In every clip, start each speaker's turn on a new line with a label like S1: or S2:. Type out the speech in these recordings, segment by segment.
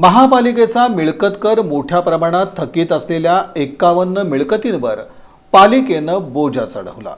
S1: महापालिकेचा मिळकत कर मोठ्या प्रमाणात थकीत असलेल्या एक्कावन्न मिळकतींवर पालिकेनं बोजा चढवला.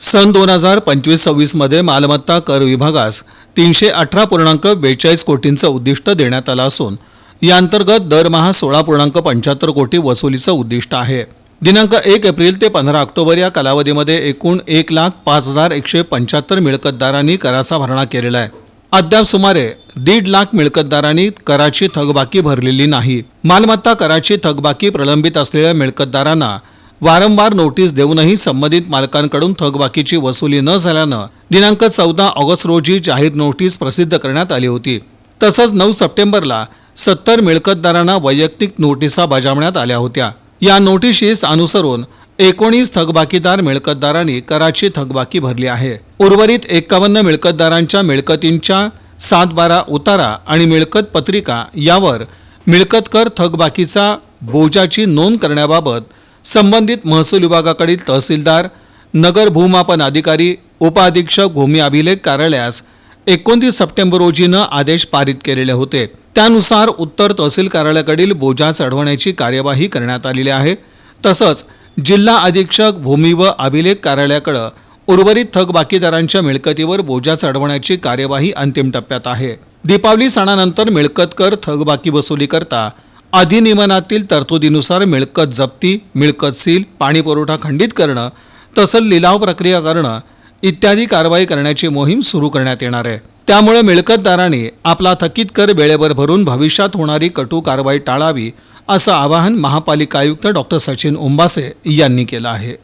S1: सन दोन हजार पंचवीस सव्वीसमध्ये मालमत्ता कर विभागास तीनशे अठरा पूर्णांक बेचाळीस कोटींचं उद्दिष्ट देण्यात आलं असून या अंतर्गत दरमहा सोळा पूर्णांक पंच्याहत्तर कोटी वसुलीचं उद्दिष्ट आहे. दिनांक एक एप्रिल ते पंधरा ऑक्टोबर या कालावधीमध्ये एकूण एक लाख पाच हजार एकशे पंच्याहत्तर मिळकतदारांनी कराचा भरणा केलेला आहे. अद्याप सुमारे दीड लाख मिळकतदारांनी कराची थकबाकी भरलेली नाही. मालमत्ता कराची थकबाकी प्रलंबित असलेल्या मिळकतदारांना वारंवार नोटीस देऊनही संबंधित मालकांकडून थकबाकीची वसुली न झाल्यानं दिनांक चौदा ऑगस्ट रोजी जाहीर नोटीस प्रसिद्ध करण्यात आली होती. तसंच नऊ सप्टेंबरला सत्तर मिळकतदारांना वैयक्तिक नोटिसा बजावण्यात आल्या होत्या. या नोटिशीस अनुसरून एकोणीस थकबाकीदार मिळकतदारांनी कराची थकबाकी भरली आहे. उर्वरित एकावन्न मिळकतदारांच्या मिळकतींच्या सात बारा उतारा आणि मिळकत पत्रिका यावर मिळकतकर थकबाकीचा बोजाची नोंद करण्याबाबत संबंधित महसूल विभागाकडील तहसीलदार नगर भूमापन अधिकारी उपअधीक्षक भूमी अभिलेख कार्यालयास एकोणतीस सप्टेंबर रोजीनं आदेश पारित केलेले होते. त्यानुसार उत्तर तहसील कार्यालयाकडील बोजा चढवण्याची कार्यवाही करण्यात आलेली आहे. तसंच जिल्हा अधीक्षक भूमी व अभिलेख कार्यालयाकडं उर्वरित थकबाकीदारांच्या मिळकतीवर बोजा चढवण्याची कार्यवाही अंतिम टप्प्यात आहे. दीपावली सणानंतर मिळकत कर थकबाकी वसुली करता अधिनियमनातील तरतुदीनुसार मिळकत जप्ती मिळकत सील पाणीपुरवठा खंडित करणं तसंच लिलाव प्रक्रिया करणं इत्यादी कारवाई करण्याची मोहीम सुरू करण्यात येणार आहे. त्यामुळे मिळकतदारांनी आपला थकीत कर वेळेवर भरून भविष्यात होणारी कटू कारवाई टाळावी असं आवाहन महापालिका आयुक्त डॉक्टर सचिन उंबासे यांनी केलं आहे.